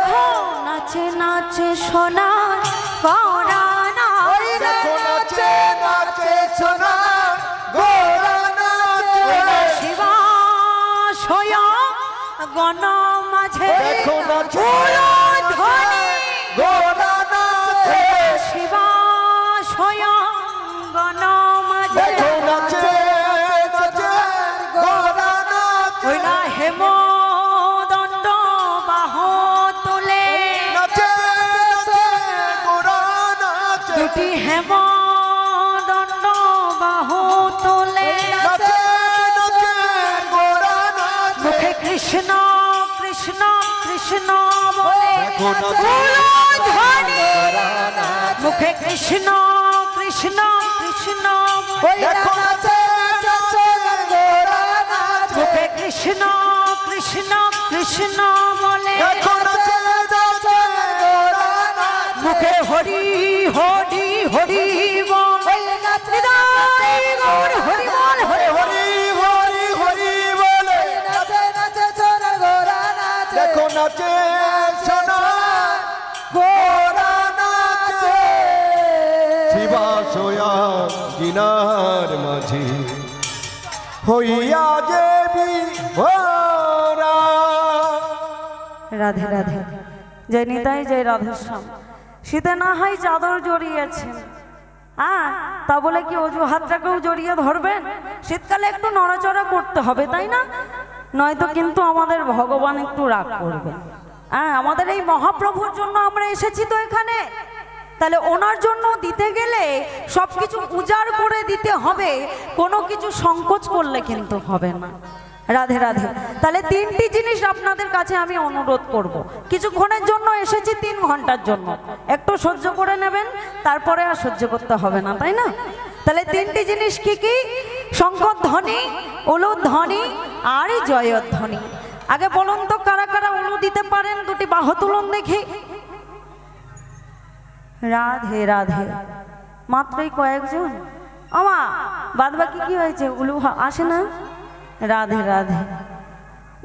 দেখো নাচে নাচে সোনার গড়ানা দেখো নাচে নাচে সোনা নাচে। শিবা স্বয়ং গণ মাঝে। দেখো নাচে ধ্বনি। গোরা নাচে। শিবা স্বয়ং কৃষ্ণ কৃষ্ণ কৃষ্ণ বলে মুখে কৃষ্ণ কৃষ্ণ কৃষ্ণ মুখে কৃষ্ণ কৃষ্ণ কৃষ্ণ বলে মুখে হরি হরি হরি বল গিনার মাঝি। হইয়া দেবী রাধে রাধে। জয় নিতাই, জয় রাধেশ্যাম। শীতে না হয় চাদর জড়িয়েছেন হ্যাঁ তা বলে কি অজুহাতটাকেও জড়িয়ে ধরবেন? শীতকালে একটু নড়াচড়া করতে হবে, তাই না? নয়তো কিন্তু আমাদের ভগবান একটু রাগ করবে হ্যাঁ আমাদের এই মহাপ্রভুর জন্য আমরা এসেছি তো এখানে। তাহলে ওনার জন্য দিতে গেলে সব কিছু উজাড় করে দিতে হবে, কোনো কিছু সংকোচ করলে কিন্তু হবে না। রাধে রাধে। তাহলে তিনটি জিনিস আপনাদের কাছে আমি অনুরোধ করব। কিছুক্ষণের জন্য এসেছি, তিন ঘণ্টার জন্য। একটু সহ্য করে নেবেন, তারপরে আর সহ্য করতে হবে না, তাই না? তাহলে তিনটি জিনিস কি কি? শঙ্কর ধ্বনি উলুদ ধ্বনি, আর জয়ধ্বনি। আগে বলুন তো, কারা কারা উলু দিতে পারেন, দুটি বাহু তুলুন দেখি। রাধে রাধে। মাত্রই কয়েকজন? আমা বাদ বাকি কি হয়েছে? উলু আসে না? রাধে রাধে।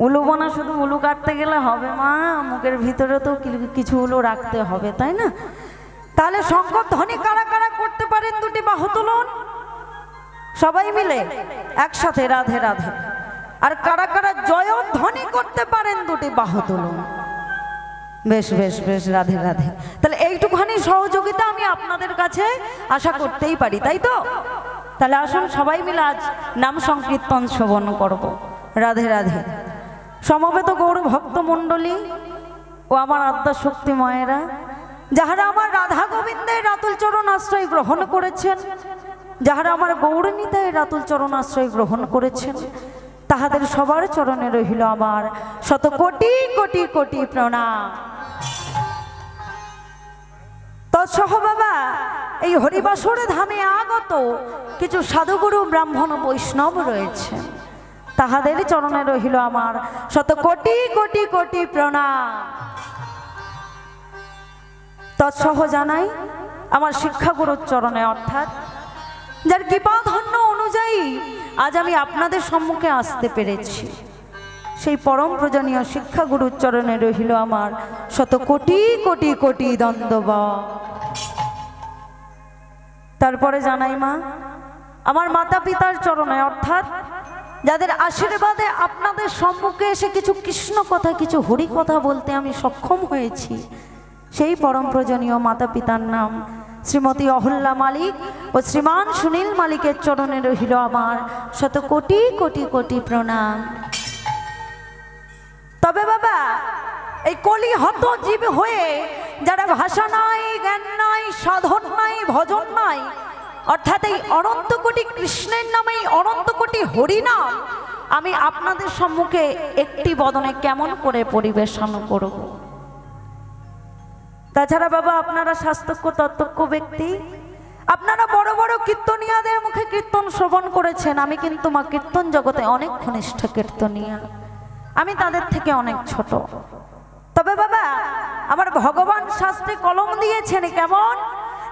উলু বোনা শুধু উলু কাটতে গেলে হবে মা। মুখের ভিতরে তো কিছু উলু রাখতে হবে, তাই না? তাহলে শঙ্কর ধ্বনি কারা কারা করতে পারেন দুটি বাহু সবাই মিলে একসাথে রাধে রাধে। আর কারা কারা জয়ধ্বনি করতে পারেন দুটি বাহু তুলুন? বেশ বেশ বেশ, রাধে রাধে। তাহলে এইটুখানি সহযোগিতা আমি আপনাদের কাছে আশা করতেই পারি, তাই তো? তাহলে আসুন সবাই মিলে আজ নাম সংকীর্তন শ্রবণ করব। রাধে রাধে। সমবেত গৌর ভক্ত মণ্ডলী ও আমার আত্মা শক্তি মায়েরা, যাহারা আমার রাধা গোবিন্দের রাতুল চরণ আশ্রয় গ্রহণ করেছেন, যাহারা আমার গৌরনীতায় রাতুল চরণ আশ্রয় গ্রহণ করেছেন, তাহাদের সবার চরণে রহিল আমার শত কোটি কোটি কোটি প্রণাম। তৎসহ বাবা, এই হরিবাসর ধামে আগত কিছু সাধুগুরু ব্রাহ্মণ বৈষ্ণব রয়েছে। তাহাদের চরণে রহিল আমার শত কোটি কোটি কোটি প্রণাম। তৎসহ জানাই আমার শিক্ষাগুরুর চরণে অর্থাৎ, যার কৃপা ধন্য অনুযায়ী আজ আমি আপনাদের সম্মুখে আসতে পেরেছি। সেই পরম প্রজনীয় শিক্ষাগুরুর চরণে রহিল আমার শত কোটি কোটি কোটি দ্বন্দ্ব তারপরে জানাই মা, আমার মাতা পিতার চরণে, অর্থাৎ যাদের আশীর্বাদে আপনাদের সম্মুখে এসে কিছু কৃষ্ণ কথা, কিছু হরি কথা বলতে আমি সক্ষম হয়েছি, সেই পরম প্রজনীয় মাতা পিতার নাম শ্রীমতী অহল্যা মালিক ও শ্রীমান সুনীল মালিকের চরণে রহিল আমার শত কোটি কোটি কোটি প্রণাম। তবে বাবা, এই কলি হত জীব হয়ে যারা ভাষা নাই, জ্ঞান নাই, সাধন নাই, ভজন নাই, অর্থাৎ এই অনন্ত কোটি কৃষ্ণের নামে অনন্ত কোটি হরিনাম, আমি আপনাদের সম্মুখে একটি বদনে কেমন করে পরিবেশন করব? তাছাড়া বাবা, আপনারা শাস্ত্রজ্ঞ তত্ত্বজ্ঞ ব্যক্তি, আপনারা বড় বড় কীর্তনিয়াদের মুখে কীর্তন শ্রবণ করেছেন, আমি কিন্তু মা কীর্তন জগতে অনেক ঘনিষ্ঠ কীর্তনিয়া। আমি তাদের থেকে অনেক ছোট। তবে বাবা, আমার ভগবান শাস্ত্রে কলম দিয়েছেন কেমন?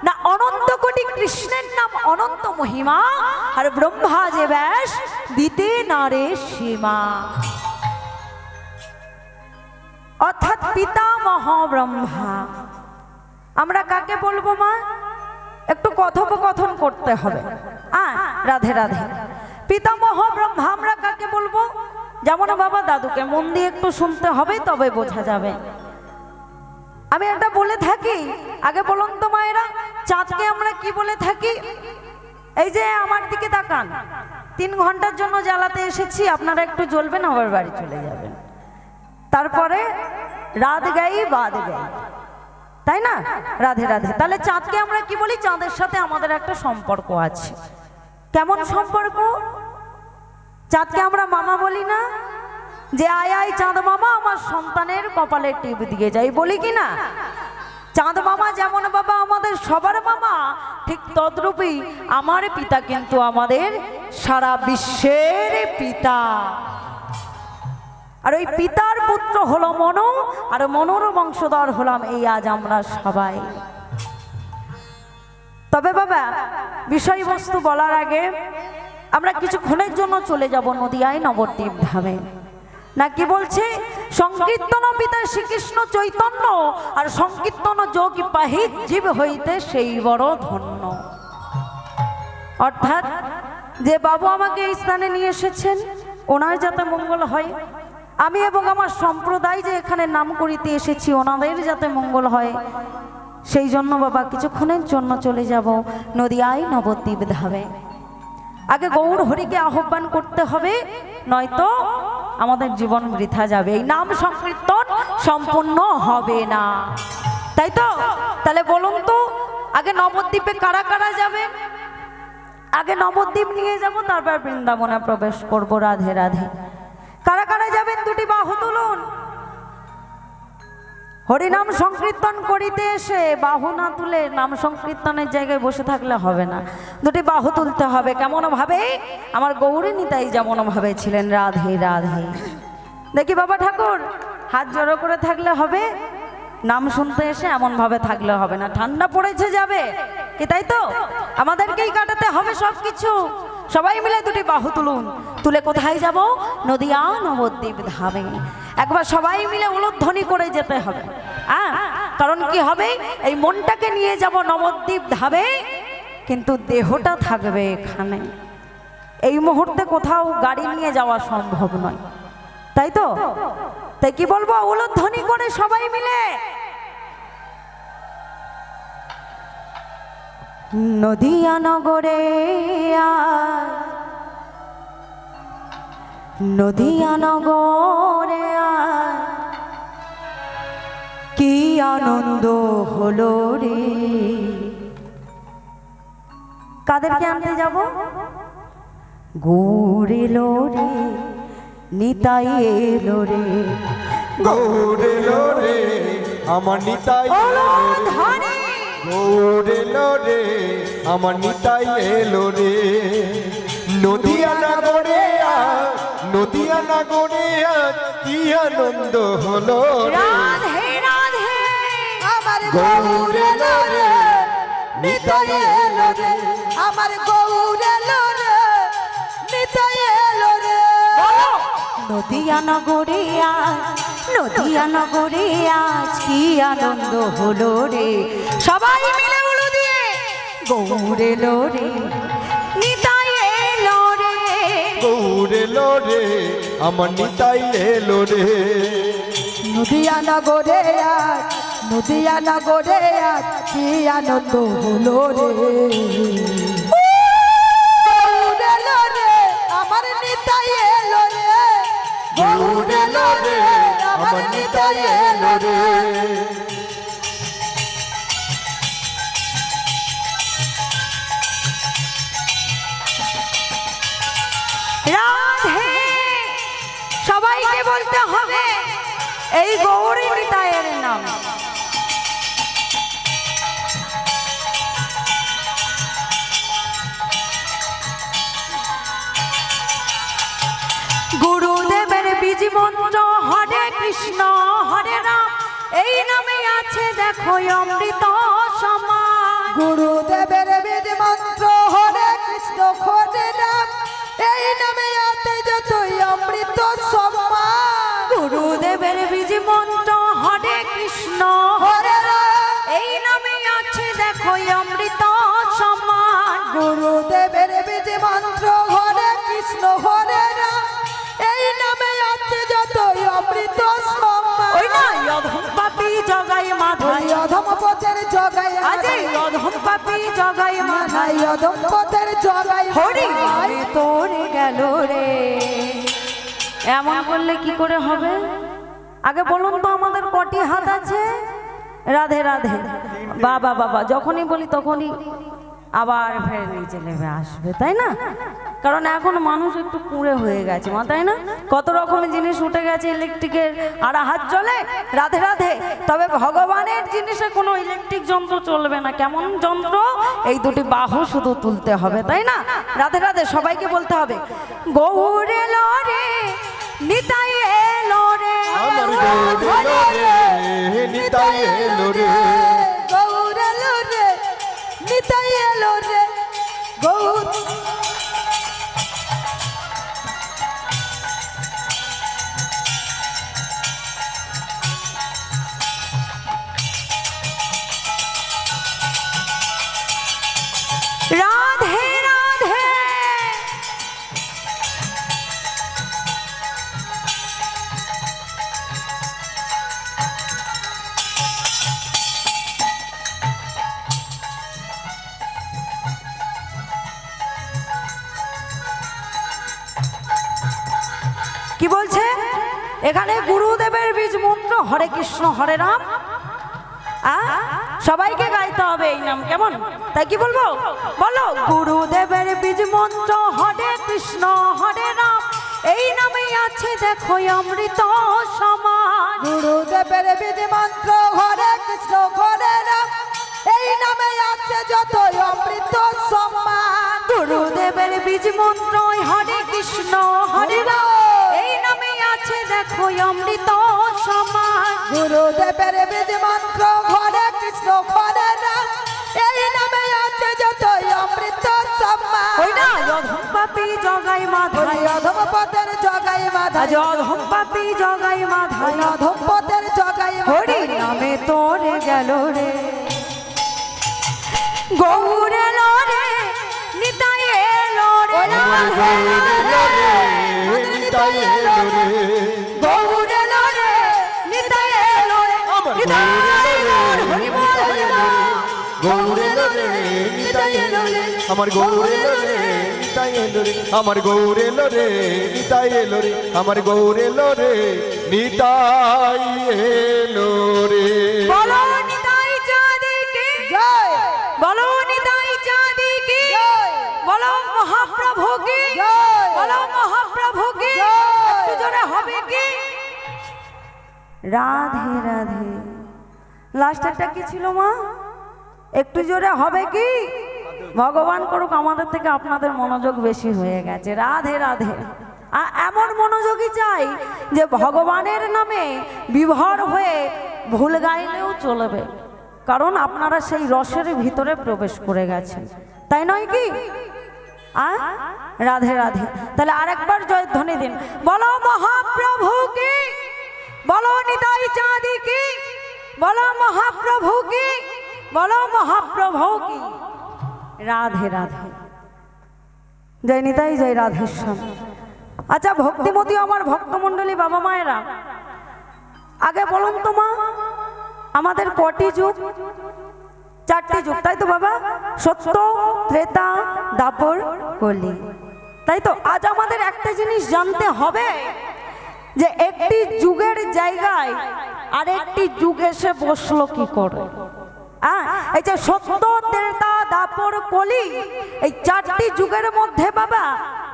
না অনন্ত কোটি কৃষ্ণের নাম অনন্ত মহিমা, আর ব্রহ্মা যে ব্যাস, দিতে নারে সীমা। অর্থাৎ পিতামহ ব্রহ্মা। আমরা কাকে বলব মা? একটু কথোপকথন করতে হবে। হ্যাঁ রাধে রাধে। পিতামহ ব্রহ্মা আমরা কাকে বলব? যেমন বাবা দাদুকে মন দিয়ে একটু শুনতে হবে, তবে বোঝা যাবে। আমি একটা বলে থাকি, আগে বলুন তো মায়েরা, চাঁদকে আমরা কি বলে থাকি? এই যে আমার দিকে তাকান, তিন ঘণ্টার জন্য জ্বালাতে এসেছি, আপনারা একটু জ্বলবেন, আবার বাড়ি চলে যাবেন। তারপরে রাত গাই বাদ গাই। তাই না? রাধে রাধে। তাহলে চাঁদকে আমরা কি বলি? চাঁদের সাথে আমাদের একটা সম্পর্ক আছে। কেমন সম্পর্ক? চাঁদকে আমরা মামা বলি না? যে আয় আয় চাঁদ মামা, আমার সন্তানের কপালে টিপ দিয়ে যাই বলি কি না? চাঁদ মামা যেমন বাবা আমাদের সবার মামা, ঠিক তদ্রূপই আমার পিতা কিন্তু আমাদের সারা বিশ্বের পিতা। আর ওই পিতার পুত্র হলো মনো, আর মনোর বংশধর হলাম এই আজ আমরা সবাই। তবে বাবা, বিষয়বস্তু বলার আগে আমরা কিছুক্ষণের জন্য চলে যাব নদিয়ায় নবদ্বীপ ধামে। না কি বলছে? সংকীর্তন পিতা শ্রীকৃষ্ণ চৈতন্য আর সংকীর্তন যোগী পাহিত জীব হইতে সেই বড় ধন্য। অর্থাৎ যে বাবু আমাকে এই স্থানে নিয়ে এসেছেন ওনার যাতে মঙ্গল হয়। আমি এবং আমার সম্প্রদায় যে এখানে নাম করিতে এসেছি ওনাদের যাতে মঙ্গল হয়। সেই জন্য বাবা কিছুক্ষণের জন্য চলে যাব নদী নদিয়ায় নবদ্বীপ ধাবে আগে গৌর হরিকে আহ্বান করতে হবে, নয়তো আমাদের জীবন বৃথা যাবে। এই নাম সংকীর্তন সম্পূর্ণ হবে না। তাই তো? তাহলে বলুন তো, আগে নবদ্বীপে কারা কারা যাবে? আগে নবদ্বীপ নিয়ে যাব, তারপর বৃন্দাবনে প্রবেশ করব রাধে রাধে। কারা কারা যাবেন দুটি বাহু তুলুন। হরিনাম সংকীর্তন করিতে এসে বাহু না তুলে নাম সংকীর্তনের জায়গায় বসে থাকলে হবে না। দুটি বাহু তুলতে হবে, কেমন ভাবে? আমার গৌরী নিতাই যেমন ভাবে ছিলেন, রাধে রাধে। দেখি বাবা ঠাকুর, হাত জড়ো করে থাকলে হবে, নাম শুনতে এসে এমন ভাবে থাকলে হবে না। ঠান্ডা পড়েছে যাবে, কি তাই তো? আমাদেরকেই কাটাতে হবে সব কিছু সবাই মিলে দুটি বাহু তুলুন। তুলে কোথায় যাব? নদিয়া নবদ্বীপ ধামে। একবার সবাই মিলে উলধ্বনি করে যেতে হবে। হ্যাঁ? কারণ কি হবে? এই মনটাকে নিয়ে যাব নবদ্বীপ ধামে, কিন্তু দেহটা থাকবে এখানে। এই মুহূর্তে কোথাও গাড়ি নিয়ে যাওয়া সম্ভব নয়। তাই তো? তাই কি বলব? উলধ্বনি করে সবাই মিলে নদিয়া নগরে নদিয়া নগরে কি আনন্দ হলো রে। কাদেরকে আনতে যাব? গৌর এলো রে নিতাই এলো রে। গৌরে লোরে আমার নিতাই ধনী গৌরে লোরে আমার নিতাই এলো রে। নদিয়া নাগরে নদিয়া নাগরে কি আনন্দ হলো রে। রাধে রাধে। আমার গৌরে লোরে নিতাই এলো রে। আমার গৌরে লোরে নিতাই এলো রে। নদিয়া নগরে আজ নদিয়া নগরে আজ কি আনন্দ হলো রে। সবাই মিলে বলো দিয়ে গৌরে লো রে। নিতাই এলো রে। গৌরে লোরে আমার নিতাই এলো রে। নদিয়া নগরে আজ নদিয়া নগরে আজ কি আনন্দ হলো রে। মন্ত্র হরে কৃষ্ণ হরে রাম। এই নামে আছে দেখো অমৃত সমান গুরুদেবের বেদ মন্ত্র হরে কৃষ্ণ হরে রাম এই নামে আতে যতই অমৃত সম্মান গুরুদেবের বীজ মন্ত্র হরে কৃষ্ণ হরে রাম। এই নামে আছে দেখো অমৃত সমান গুরুদেবের বীজ মন্ত্র হরে কৃষ্ণ হরে জগাই মাধাই ওই অধম পথের জগাই আজ এই অধম পাপি জগাই মাথায়। অধম পথের জগাই হরি নামে গেল রে। এমন করলে কি করে হবে? আগে বলুন তো আমাদের কটি হাত আছে? রাধে রাধে। বাবা বাবা যখনই বলি তখনই আবার ফের নিচে নেমে আসবে, তাই না? কারণ এখন মানুষ একটু কুঁড়ে হয়ে গেছে, মা, তাই না? কত রকমের জিনিস উঠে গেছে ইলেকট্রিকের, আর হাত চলে রাধে রাধে। তবে ভগবানের জিনিসে কোনো ইলেকট্রিক যন্ত্র চলবে না। কেমন যন্ত্র? এই দুটি বাহু শুধু তুলতে হবে, তাই না? রাধে রাধে, সবাইকে বলতে হবে, গৌর এলো রে, নিতাই এলো রে, নিতাই এলো রে। কি বলছে? এখানে গুরুদেবের বীজ মন্ত্র হরে কৃষ্ণ হরে রাম? সবাইকে গাইতে হবে এই নাম কেমন? তাই কি বলব? বলো। গুরুদেবের বীজ মন্ত্র হরে কৃষ্ণ হরে রাম। এই নামেই আছে দেখো অমৃত সমান গুরুদেবের বীজ মন্ত্র হরে কৃষ্ণ হরে রাম। এই নামে আছে যত অমৃত সম্মান গুরুদেবের বীজ মন্ত্র হরে কৃষ্ণ হরে রাম। দেখো অমৃত সমান গুরুদেবের বীজ মন্ত্র হরে কৃষ্ণ হরে রাম। এই নামে আছে যত অমৃত সম্মান ওই না অধম পাপি জগাই মাধাই অধম পথের জগাই মাধা অধম পাপি জগাই মাধাই অধম পথের জগাই হরি নামে তোরে গেল রে। গৌর এলো রে নিতাই এলো রে। আমার গৌর রে নিতাই এলো আমার গৌর এলো রে নিতাই এলো রে আমার গৌরে এলো রে নিতাই এলো রে আমার গৌর এলো রে নিতাই এলো রে। বলো নিতাই চাঁদি কি জয়। বলো নিতাই চাঁদি কি জয়। বলো মহাপ্রভু কি জয়। বলো মহাপ্রভু কি একটু জোরে হবে কি? রাধে রাধে। লাস্টেরটা কি ছিল মা? একটু জোরে হবে কি? ভগবান করুক, আমাদের থেকে আপনাদের মনোযোগ বেশি হয়ে গেছে। রাধে রাধে। এমন মনোযোগী চাই যে ভগবানের নামে বিভর হয়ে ভুল গাইলেও চলবে। কারণ আপনারা সেই রসের ভিতরে প্রবেশ করে গেছেন। তাই নয় কি? রাধে রাধে। তাহলে আরেকবার জয়ধ্বনি দিন। বলো মহাপ্রভু কি? বলো নিতাই চাঁদি কি? বলো মহাপ্রভু কি? বলো মহাপ্রভু কি? রাধে রাধে। জয় নিতাই, জয় রাধেশ্যাম আচ্ছা ভক্তিমতী আমার ভক্তমণ্ডলী বাবা মায়েরা, আগে বলুন তো মা, আমাদের কটি যুগ? চারটি যুগ, তাই তো বাবা? সত্য, ত্রেতা, দাপর, কলি। তাই তো, আজ আমাদের একটা জিনিস জানতে হবে, যে একটি যুগের জায়গায় আরেকটি যুগ এসে বসল কি করে? এই যে সত্য ত্রেতা দাপর কলি, এই চারটি যুগের মধ্যে বাবা,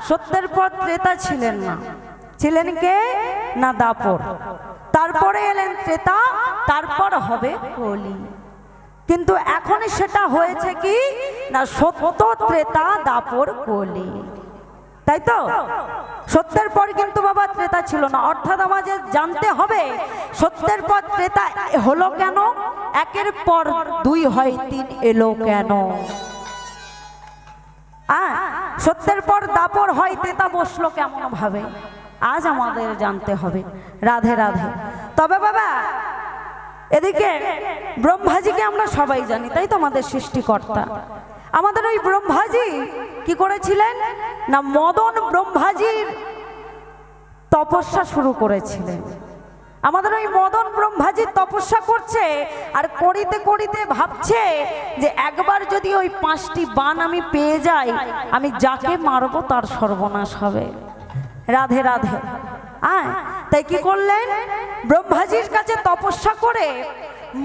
সত্যের পর ত্রেতা ছিলেন না। ছিলেন কে? না দাপর। তারপরে এলেন ত্রেতা, তারপর হবে কলি। কিন্তু এখন সেটা হয়েছে কি? না সত্য ত্রেতা দাপর কলি। তাই তো? সত্যের পর কিন্তু বাবা ত্রেতা ছিল না। অর্থাৎ আমাদের জানতে হবে সত্যের পর ত্রেতা হলো কেন? একের পর দুই হয় তিন এলো কেন? আ, সত্যের পর দাপর হয় ত্রেতা বসল কেমন ভাবে? আজ আমাদের জানতে হবে। রাধে রাধে। তবে বাবা এদিকে ব্রহ্মাজিকে আমরা সবাই জানি তাই তো আমাদের সৃষ্টিকর্তা? আমাদের ওই ব্রহ্মাজি কি করেছিলেন? না, মদন ব্রহ্মাজির তপস্যা শুরু করেছিলেন। আমাদের ওই মদন ব্রহ্মাজি তপস্যা করছে আর করিতে করিতে ভাবছে যে একবার যদি ওই পাঁচটি বান আমি পেয়ে যাই, আমি যাকে মারবো তার সর্বনাশ হবে। রাধে রাধে। আয়, তাই কি করলেন? ব্রহ্মাজির কাছে তপস্যা করে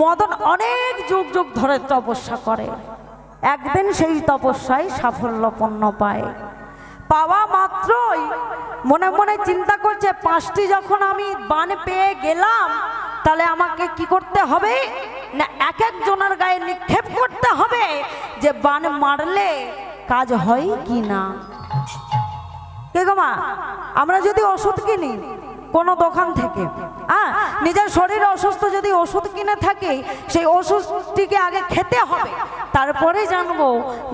মদন অনেক যুগ যুগ ধরে তপস্যা করে। একদিন সেই তপস্যায় সাফল্যপন্ন পায়। পাওয়া মাত্রই মনে মনে চিন্তা করছে, পাঁচটি যখন আমি বান পেয়ে গেলাম, তাহলে আমাকে কি করতে হবে? না এক একজনের গায়ে নিক্ষেপ করতে হবে যে বান মারলে কাজ হয় কি না? কে গো মা, আমরা যদি ওষুধ কিনি কোনো দোকান থেকে হ্যাঁ নিজের শরীর অসুস্থ যদি ওষুধ কিনে থাকি, সেই ওষুধটিকে আগে খেতে হবে। তারপরে জানব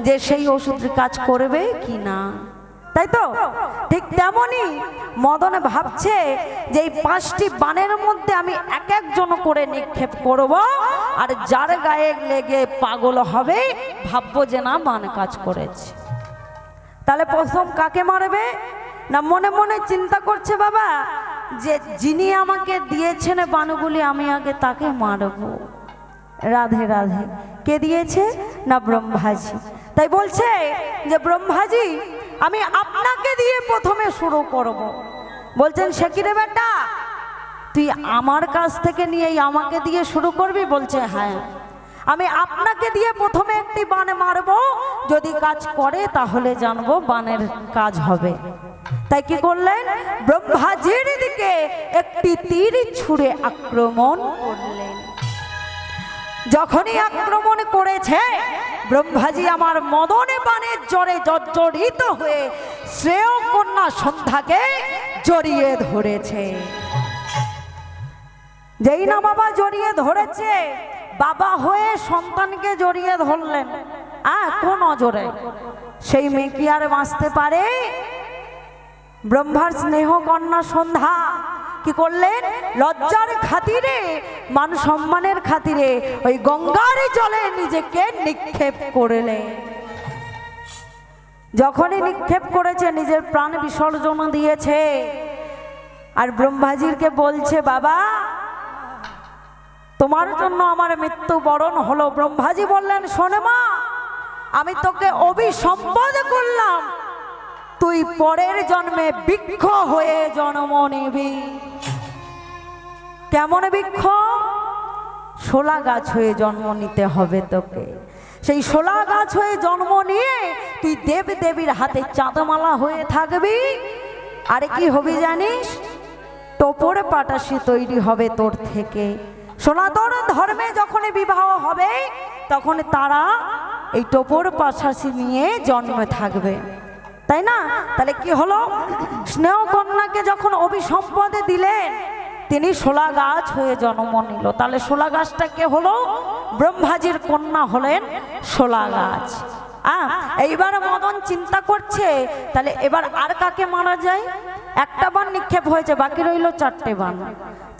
যে সেই ওষুধ কাজ করবে কি না তাই তো? ঠিক তেমনই মদন ভাবছে যে এই পাঁচটি বানের মধ্যে আমি এক একজন করে নিক্ষেপ করব, আর যার গায়ে লেগে পাগল হবে, ভাববো যে না, বান কাজ করেছে। তাহলে প্রথম কাকে মারবে? না মনে মনে চিন্তা করছে বাবা যে যিনি আমাকে দিয়েছেন বানুগুলি আমি আগে তাকে মারব। রাধে রাধে। কে দিয়েছে? না, ব্রহ্মাজি। তাই বলছে যে, ব্রহ্মাজি, আমি আপনাকে দিয়ে প্রথমে শুরু করব। বলছেন, সে কি রে বেটা? তুই আমার কাছ থেকে নিয়েই আমাকে দিয়ে শুরু করবি? বলছে হ্যাঁ। আমি আপনাকে দিয়ে প্রথমে একটি বান মারবো। যদি কাজ করে, তাহলে জানব বানের কাজ হবে। তাই কি করলেন? ব্রহ্মাজির দিকে একটি তীর ছুড়ে আক্রমণ করলেন। যখনই আক্রমণ করেছে, ব্রহ্মাজি আমার মদনে বানের জ্বরে জর্জরিত হয়ে শ্রেয় কন্যা সন্ধ্যাকে জড়িয়ে ধরেছে। যেই না বাবা জড়িয়ে ধরেছে, বাবা হয়ে সন্তানকে জড়িয়ে ধরলেন। আ কোন অজরে সেই মেয়ে কি আর বাঁচতে পারে? ব্রহ্মার স্নেহ কন্যা সন্ধ্যা। কি করলেন? লজ্জার খাতিরে, মান সম্মানের খাতিরে ওই গঙ্গার জলে নিজেকে নিক্ষেপ করলেন। যখনই নিক্ষেপ করেছে, নিজের প্রাণ বিসর্জন দিয়েছে। আর ব্রহ্মাজিরকে বলছে, বাবা, তোমার জন্য আমার মৃত্যু বরণ হলো। ব্রহ্মাজি বললেন, শোনে মা, আমি তোকে অভিসম্পদ করলাম। তুই পরের জন্মে বৃক্ষ হয়ে জন্ম নিবি। কেমন বৃক্ষ? শোলা গাছ হয়ে জন্ম নিতে হবে তোকে। সেই শোলা গাছ হয়ে জন্ম নিয়ে তুই দেব দেবীর হাতে চাঁদমালা হয়ে থাকবি। আরে কি হবি জানিস? টোপর পাটাশি তৈরি হবে তোর থেকে। সনাতন ধর্মে যখন বিবাহ হবে, তখন তারা এই টোপর পাশাশি নিয়ে জন্মে থাকবে। তাই না? তাহলে কি হলো? স্নেহ কন্যাকে যখন অভিসম্পদে দিলেন, তিনি শোলা গাছ হয়ে জন্ম নিল। তাহলে শোলা গাছটা কে হলো? ব্রহ্মাজির কন্যা হলেন শোলা গাছ। এইবার মদন চিন্তা করছে, তাহলে এবার আর কাকে মারা যায়? একটা বান নিক্ষেপ হয়েছে, বাকি রইল চারটে বান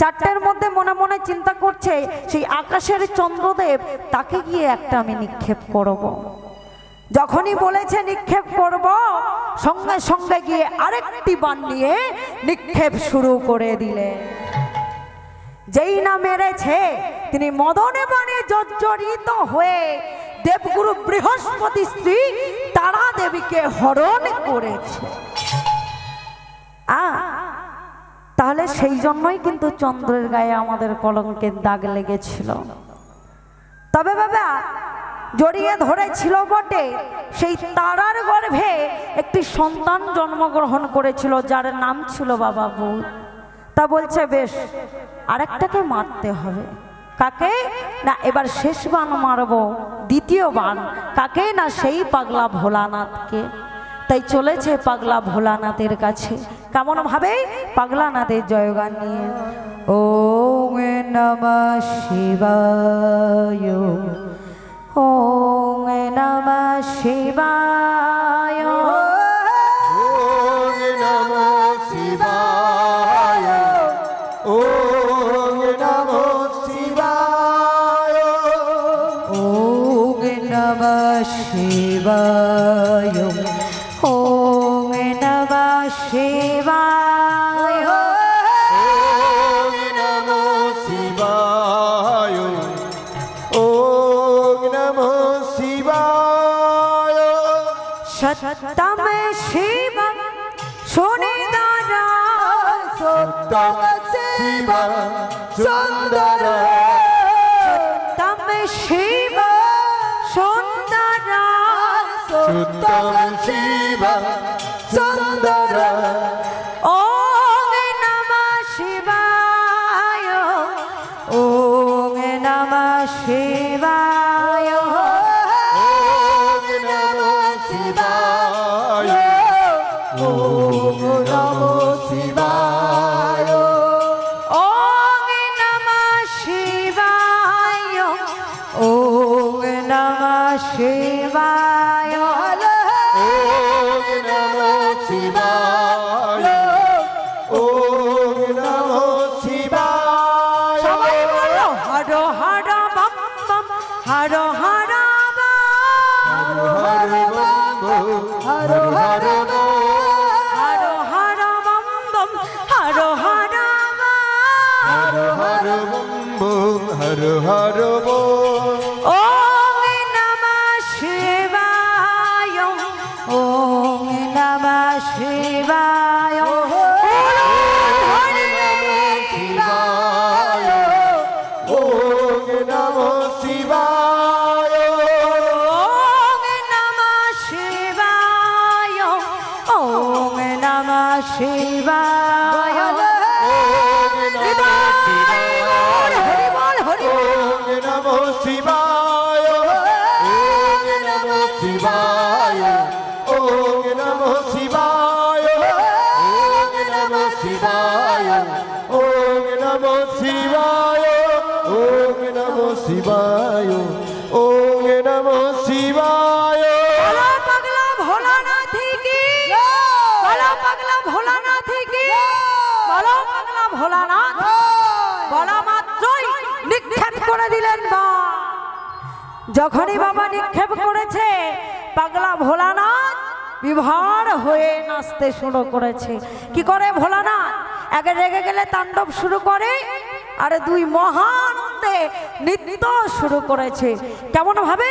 চারটের মধ্যে মনে মনে চিন্তা করছে, সেই আকাশের চন্দ্রদেব, তাকে গিয়ে একটা আমি নিক্ষেপ করব। যখনই বলেছে নিক্ষেপ করব, সঙ্গে সঙ্গে গিয়ে আরেকটি বান নিয়ে নিক্ষেপ শুরু করে দিলে। যেই না মেরেছে, তিনি মদনে বানে জর্জরিত হয়ে দেবগুরু বৃহস্পতি স্ত্রী তারা দেবীকে হরণ করেছে। তাহলে সেই জন্যই কিন্তু চন্দ্রের গায়ে আমাদের কলঙ্কের দাগ লেগেছিল। তবে বাবা জড়িয়ে ধরেছিল বটে। সেই তারার গর্ভে একটি সন্তান জন্মগ্রহণ করেছিল, যার নাম ছিল বাবা বুধ। তা বলছে, বেশ, আরেকটাকে মারতে হবে। কাকে? না, এবার শেষ বান মারবো, দ্বিতীয় বান। কাকে না সেই পাগলা ভোলানাথকে? তাই চলেছে পাগলা ভোলানাথের কাছে। কেমন ভাবে? পাগলানাথের জয়গান নিয়ে। ও নম শিবায়। ও নম শিবায় বলো পাগলা ভোলানাথ কি বলো পাগলা ভোলানাথ। বলা মাত্রই নিক্ষেপ করে দিলেন বা যখনই বাবা নিক্ষেপ করেছে পাগলা ভোলানাথ বিভার হয়ে নাচতে শুরু করেছে। কি করে ভোলানাথ? আগে রেগে গেলে তাণ্ডব শুরু করে আর দুই মহানন্দে নৃত্য শুরু করেছে। কেমন ভাবে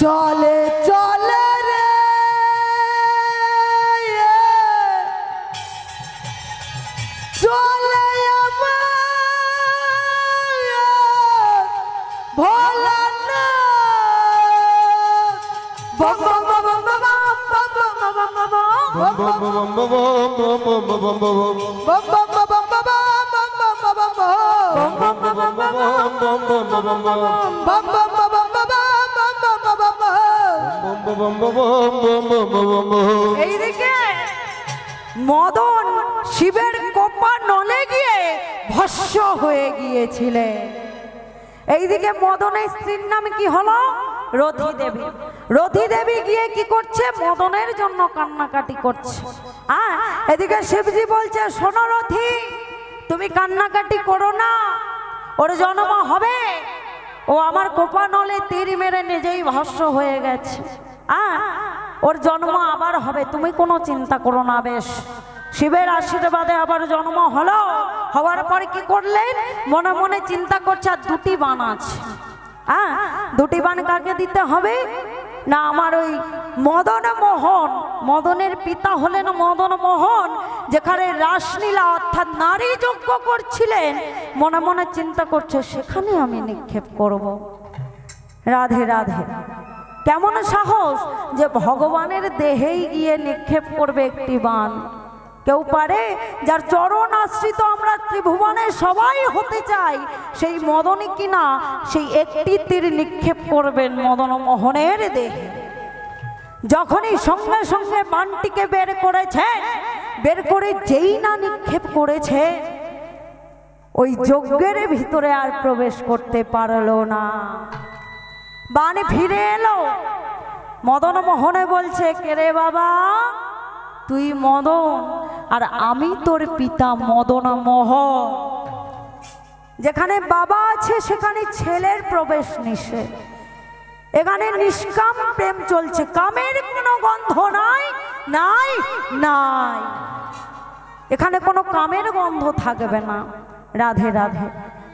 চলে চলে। মদন শিবের কোপা নলে গিয়ে ভস্য হয়ে গিয়েছিলেন। এইদিকে মদনের স্ত্রীর নাম কি হলো? রথি দেবী রথি দেবী গিয়ে কি করছে? মদনের জন্য কান্নাকাটি করছে। হ্যাঁ এদিকে শিবজি বলছে, শোনো রথি, তুমি কান্নাকাটি করো না। ওর জন্ম হবে। ও আমার কোপা নলে তীর মেরে নিজেই ভস্য হয়ে গেছে। হ্যাঁ ওর জন্ম আবার হবে। তুমি কোনো চিন্তা করো না বেশ। শিবের আশীর্বাদে আবার জন্ম হলো। হওয়ার পরে কি করলেন? মনে মনে চিন্তা করছে, আর দুটি বান আছে। হ্যাঁ দুটি বান কাকে দিতে হবে? না, আমার ওই মদন মোহন, মদনের পিতা হলেন মদন মোহন, যেখানে রাসলীলা অর্থাৎ নারী যজ্ঞ করছিলেন। মনে মনে চিন্তা করছে, সেখানে আমি নিক্ষেপ করব। রাধে রাধে। কেমন সাহস যে ভগবানের দেহেই গিয়ে নিক্ষেপ করবে একটি বান। কেউ পারে, যার চরণ আশ্রিত আমরা ত্রিভুবনে সবাই হতে চাই, সেই মদনই কিনা সেই একটি তীর নিক্ষেপ করবেন মদন মোহনের দেহে। যখনই সঙ্গে সঙ্গে বানটিকে বের করেছে বের করে যেই না নিক্ষেপ করেছে, ওই যজ্ঞের ভিতরে আর প্রবেশ করতে পারল না। বান ফিরে এলো। মদন মোহনে বলছে কেরে বাবা? তুই মদন, আর আমি তোর পিতা মদন মোহন। যেখানে বাবা আছে, সেখানে ছেলের প্রবেশ নিষেধ। এখানে নিষ্কাম প্রেম চলছে। কামের কোনো গন্ধ নাই নাই নাই। এখানে কোনো কামের গন্ধ থাকবে না। রাধে রাধে।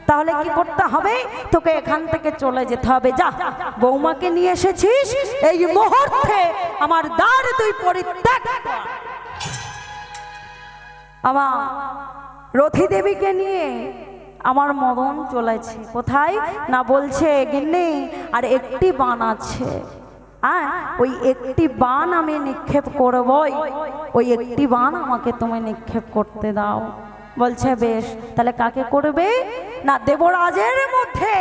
তাহলে কি করতে হবে? তোকে এখান থেকে চলে যেতে হবে। যা, বৌমাকে নিয়ে এসেছিস। এই মুহূর্তে আমার দ্বার তুই পরিত্যাগ। আমার রথি দেবীকে নিয়ে আমার মদন চলেছে। কোথায়? না বলছে, গিন্নি, আর একটি বান আছে। হ্যাঁ ওই একটি বান আমি নিক্ষেপ করবই। ওই একটি বান আমাকে তুমি নিক্ষেপ করতে দাও। বলছে, বেশ, তাহলে কাকে করবে? না, দেবরাজের মধ্যে